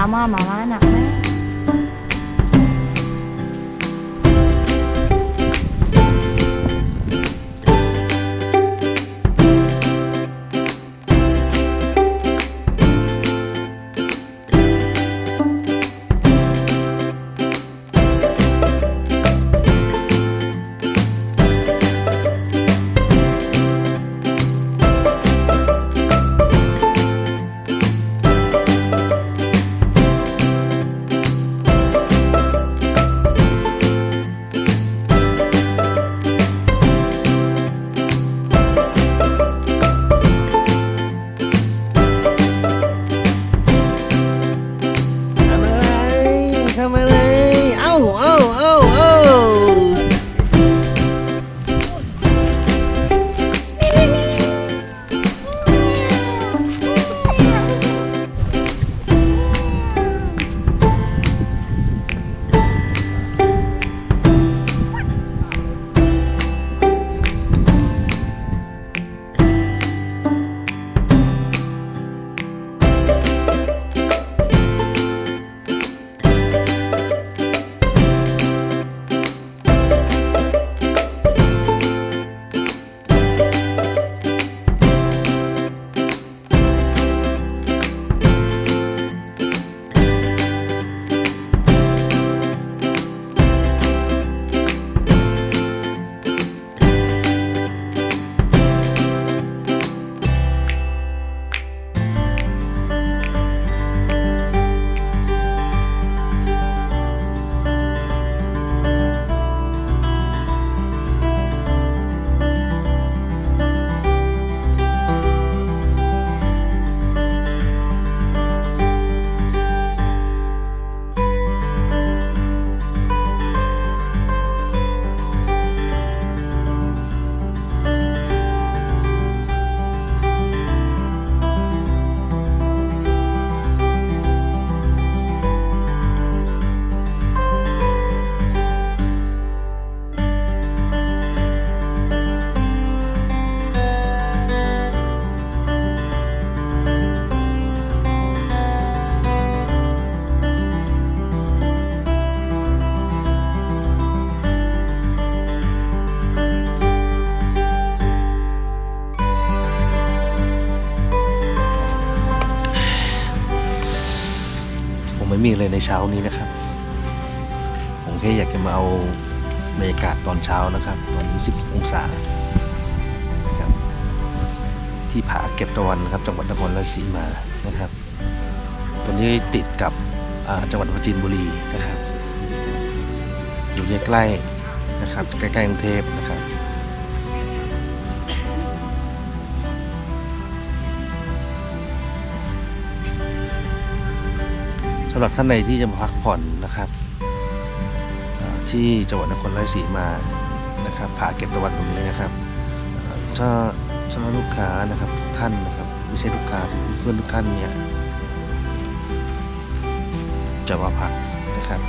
ามว่ามาม่าหนักไหม ในเช้านี้นะครับ ผมแค่อยากจะมาเอาบรรยากาศตอนเช้านะครับ ตอนนี้10องศานะครับที่ผาเก็บตะวันนะครับ จังหวัดนครราชสีมานะครับ ตอนนี้ติดกับจังหวัดปราจีนบุรีนะครับ อยู่ใกล้ๆนะครับใกล้ๆกรุงเทพนะครับำหรับท่านใดที่จะมาพักผ่อนนะครับ ที่จังหวัดนครราชสีมานะครับผาเก็บตะวันตรงนี้นะครับถ้าถ้าลูกค้านะครับท่านนะครับไม่ใช่ลูกค้าเพื่อนทุกท่านเนี่ยจะมาพักนะครับ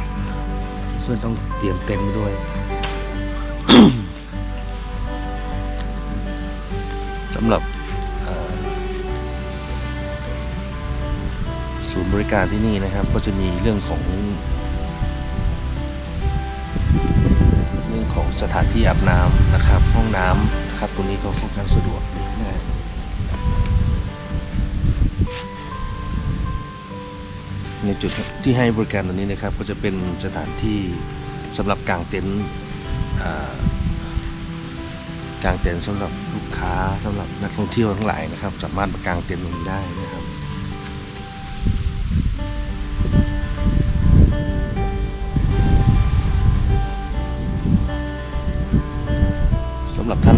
เพื่อนต้องเตรียมเต็นท์ไว้ด้วย สำหรับ ศูนย์บริการที่นี่นะครับ ก็จะมีเรื่องของ เรื่องของสถานที่อาบน้ำนะครับ ห้องน้ำนะครับตรงนี้ก็ค่อนข้างสะดวกนในจุดที่ให้บริการตรงนี้นะครับ ก็จะเป็นสถานที่สำหรับกางเต็นท์กางเต็นท์สำหรับลูกค้าสำหรับนักท่องเที่ยวทั้งหลายนะครับ สามารถมากางเต็นท์ตรงนี้ได้นะ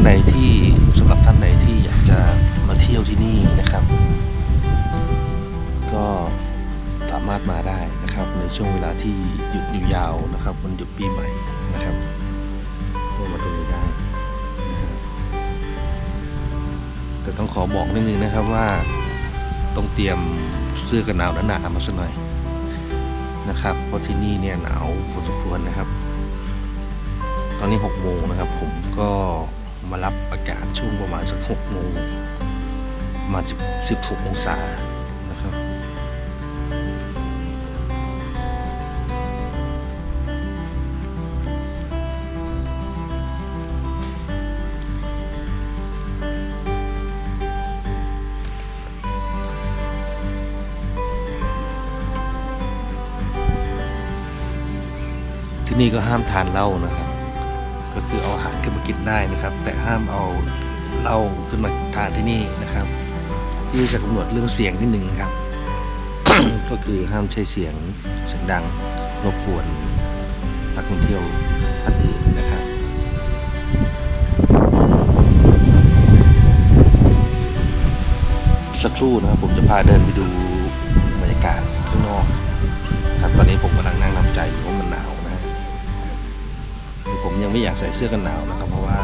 ใดที่สำหรับท่านใดที่อยากจะมาเที่ยวที่นี่นะครับ ก็สามารถมาได้นะครับ ในช่วงเวลาที่หยุดอยู่ยาวนะครับวันหยุดปีใหม่นะครับก็มาตรงนี้ได้นะครับแต่ต้องขอบอกนิดนึงนะครับว่าต้องเตรียมเสื้อกันหนาวหนาๆมาสักหน่อยนะครับเพราะที่นี่เนี่ยหนาวพอสมควรนะครับ ตอนนี้หกโมงนะครับ ผมก็ มารับอากาศช่วงประมาณสักหกโมงประมาณสิบสิบหกองศานะครับที่นี่ก็ห้ามทานเหล้านะครับ ขึ้นมากินได้นะครับ แต่ห้ามเอาเหล้าขึ้นมาทานที่นี่นะครับ ที่จะกำหนดเรื่องเสียงที่หนึ่งครับ ก็คือห้ามใช้เสียงเสียงดังรบกวนนักท่องเที่ยวท่านอื่นนะครับสักครู่นะครับผมจะพาเดินไปดูบรรยากาศข้างนอก ครับตอนนี้ผมกำลังนั่งนำใจอยู่ว่า ผมยังไม่อยากใส่เสื้อกันหนาวนะครับเพราะว่า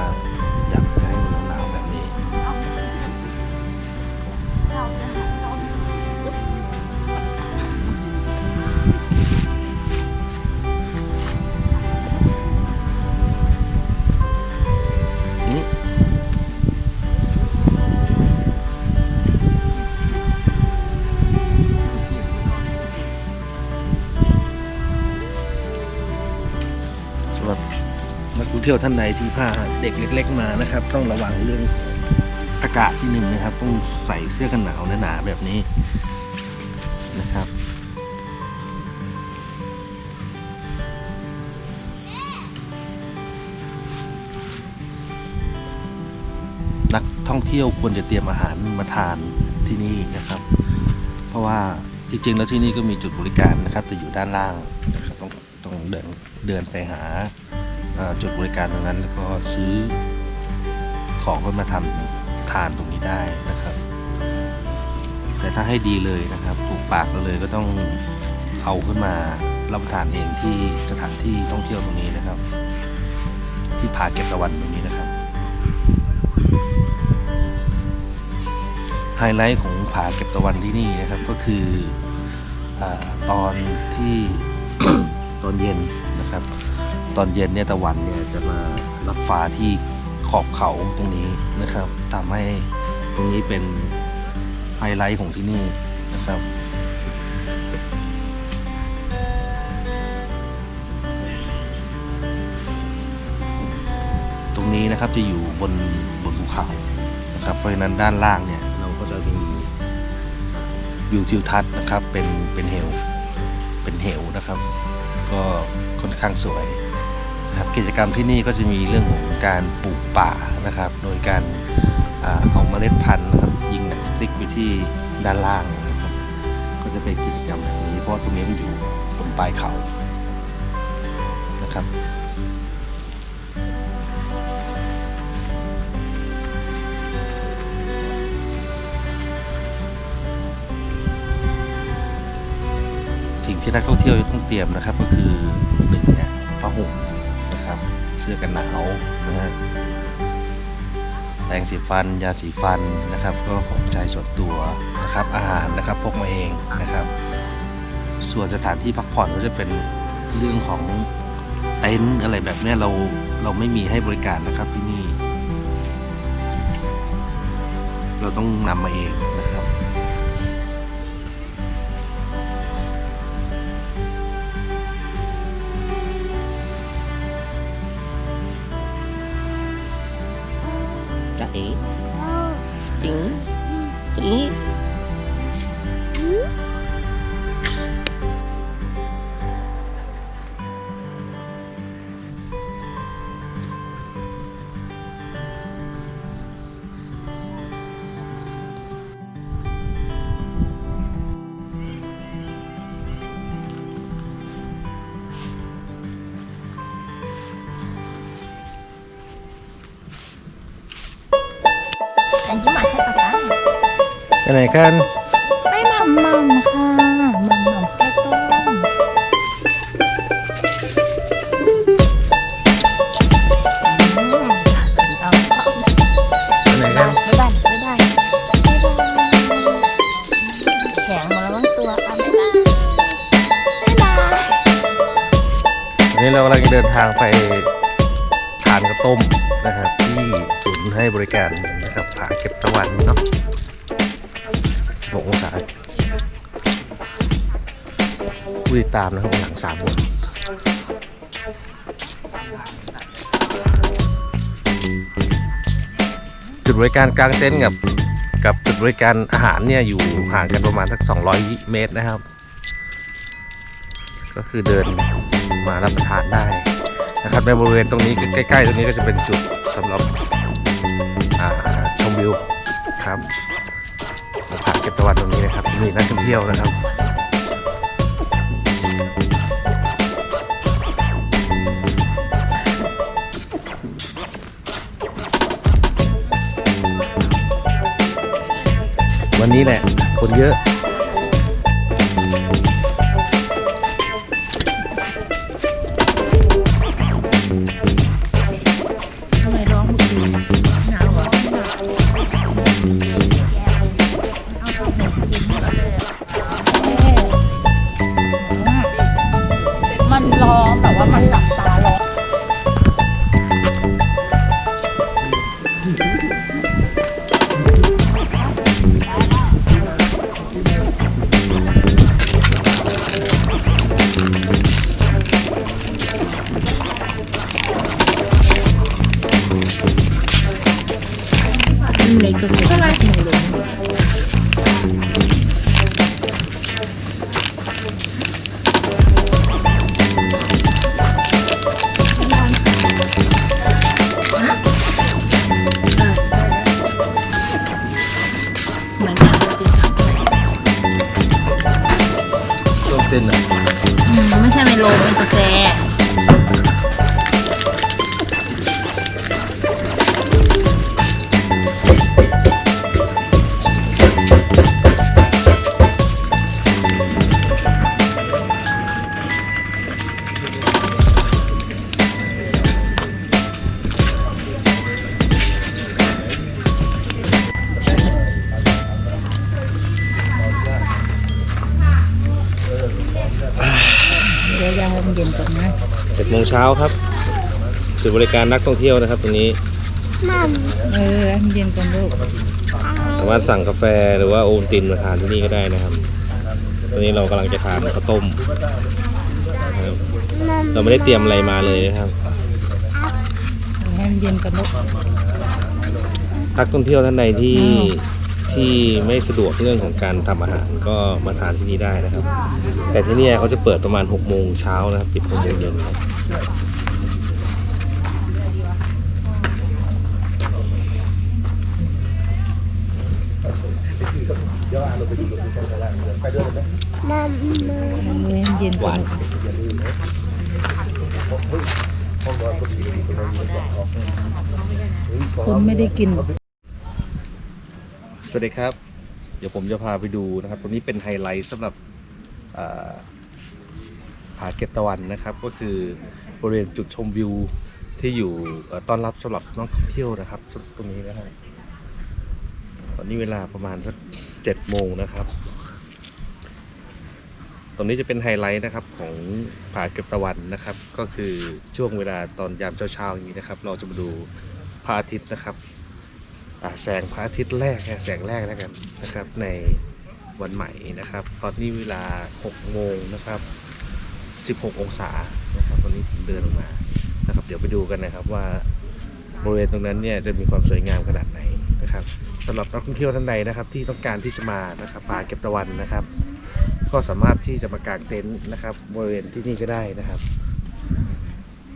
เที่ยวท่านใดที่พาเด็กเล็ก ๆ มานะครับ ต้องระวังเรื่องอากาศที่หนึ่งนะครับ ต้องใส่เสื้อกันหนาวหนาๆแบบนี้นะครับนักท่องเที่ยวควรจะเตรียมอาหารมาทานที่นี่นะครับ เพราะว่าจริงๆแล้วที่นี่ก็มีจุดบริการนะครับ แต่อยู่ด้านล่างนะครับต้องต้องเดินเดินไปหา จุดบริการตรงนั้นแล้วก็ซื้อของก็มาทำทานตรงนี้ได้นะครับ แต่ถ้าให้ดีเลยนะครับถูกปากเราเลยก็ต้องเอาขึ้นมารับประทานเองที่สถานที่ท่องเที่ยวตรงนี้นะครับ ที่ผาเก็บตะวันตรงนี้นะครับไฮไลท์ของผาเก็บตะวันที่นี่นะครับก็คืออตอนที่ตอนเย็นนะครับ ตอนเย็นเนี่ยตะวันเนี่ยจะมารับฟ้าที่ขอบเขาตรงนี้นะครับทำให้ตรงนี้เป็นไฮไลท์ของที่นี่นะครับตรงนี้นะครับจะอยู่บนบนภูเขานะครับเพราะฉะนั้นด้านล่างเนี่ยเราก็จะมีวิวทิวทัศน์นะครับเป็นเป็นเหวเป็นเหวนะครับ ก็ค่อนข้างสวย ครับกิจกรรมที่นี่ก็จะมีเรื่องของการปลูกป่านะครับ โดยการอาเอาเมล็ดพันธุ์นะครับยิงหนังสติ๊กไปที่ด้านล่างนะครับ ก็จะเป็นกิจกรรมแบบนี้เพราะตรงนี้มันอยู่บนปลายเขานะครับสิ่งที่นักท่องเที่ยวจะต้องเตรียมนะครับก็คือ สื้อกันหนาวนะฮะแปรงสีฟัน ยาสีฟันนะครับ ก็ของใช้ส่วนตัวนะครับ อาหารนะครับพกมาเองนะครับ ส่วนสถานที่พักผ่อนก็จะเป็นเรื่องของเต็นท์อะไรแบบนี้เราเราไม่มีให้บริการนะครับที่นี่ เราต้องนำมาเอง ไปไหนกันไปหม่ำหม่ำค่ะหม่ำหม่ำข้าวต้มอืมเอาเอาไปไหนบ๊ายกับานยบ๊ายบายบ๊ายบายแข็งหมดแล้วมั้งตัวอะบ๊ายบายบ๊ายบาย วันนี้เรากำลังจะเดินทางไปต้มนะครับ ที่ศูนย์ให้บริการนะครับผาเก็บตะวัน ติดตามนะครับหลังสามคนจุดบริการกลางเต็นท์กับกับจุดบริการอาหารเนี่ยอยู่ห่างกันประมาณสัก 200 เมตรนะครับ ก็คือเดินมารับประทานได้นะครับในบริเวณตรงนี้ใกล้ๆตรงนี้ก็จะเป็นจุดสำหรับชมวิวครับผาเก็บตะวันตรงนี้นะครับมีนักท่องเที่ยวนะครับ วันนี้แหละ คนเยอะ ช้าครับจุดบริการนักท่องเที่ยวนะครับตรงนี้เออให้มันเย็นก่อนลูกสามารถสั่งกาแฟหรือว่าโอวัลตินมาทานที่นี่ก็ได้นะครับ ตอนนี้เรากำลังจะทานข้าวต้มนะครับเราไม่ได้เตรียมอะไรมาเลยนะครับ ให้มันเย็นก่อนลูก นักท่องเที่ยวท่านใดที่อืมที่ไม่สะดวกเรื่องของการทำอาหารก็มาทานที่นี่ได้นะครับ แต่ที่เนี่ยเขาจะเปิดประมาณ6โมงเช้านะครับปิด6โมงเย็นครับ เออให้มันเย็นก่อนคนไม่ได้กิน สวัสดีครับ เดี๋ยวผมจะพาไปดูนะครับ ตรงนี้เป็นไฮไลท์สำหรับอ่า ผาเก็บตะวันนะครับ ก็คือบริเวณจุดชมวิวที่อยู่ต้อนรับสำหรับนักท่องเที่ยวนะครับตรงนี้นะครับตอนนี้เวลาประมาณสักเจ็ดโมงนะครับ ตรงนี้จะเป็นไฮไลท์นะครับของผาเก็บตะวันนะครับ ก็คือช่วงเวลาตอนยามเช้าๆอย่างนี้นะครับ เราจะมาดูพระอาทิตย์นะครับแสงพระอาทิตย์แรกแสงแรกแล้วกันนะครับ ในวันใหม่นะครับ ตอนนี้เวลา6โมงนะครับ 16 องศานะครับตอนนี้ผมเดินลงมานะครับ เดี๋ยวไปดูกันนะครับว่าบริเวณตรงนั้นเนี่ยจะมีความสวยงามขนาดไหนนะครับสำหรับนักท่องเที่ยวท่านใดนะครับ ที่ต้องการที่จะมานะครับป่าเก็บตะวันนะครับ ก็สามารถที่จะมากางเต็นท์นะครับ บริเวณที่นี่ก็ได้นะครับ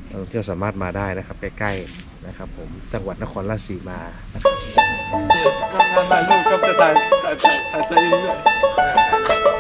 นักท่องเที่ยวสามารถมาได้นะครับใกล้ๆนะครับ ผมจังหวัดนครราชสีมาทำงานมาลูกก็จะตายตายตายตาย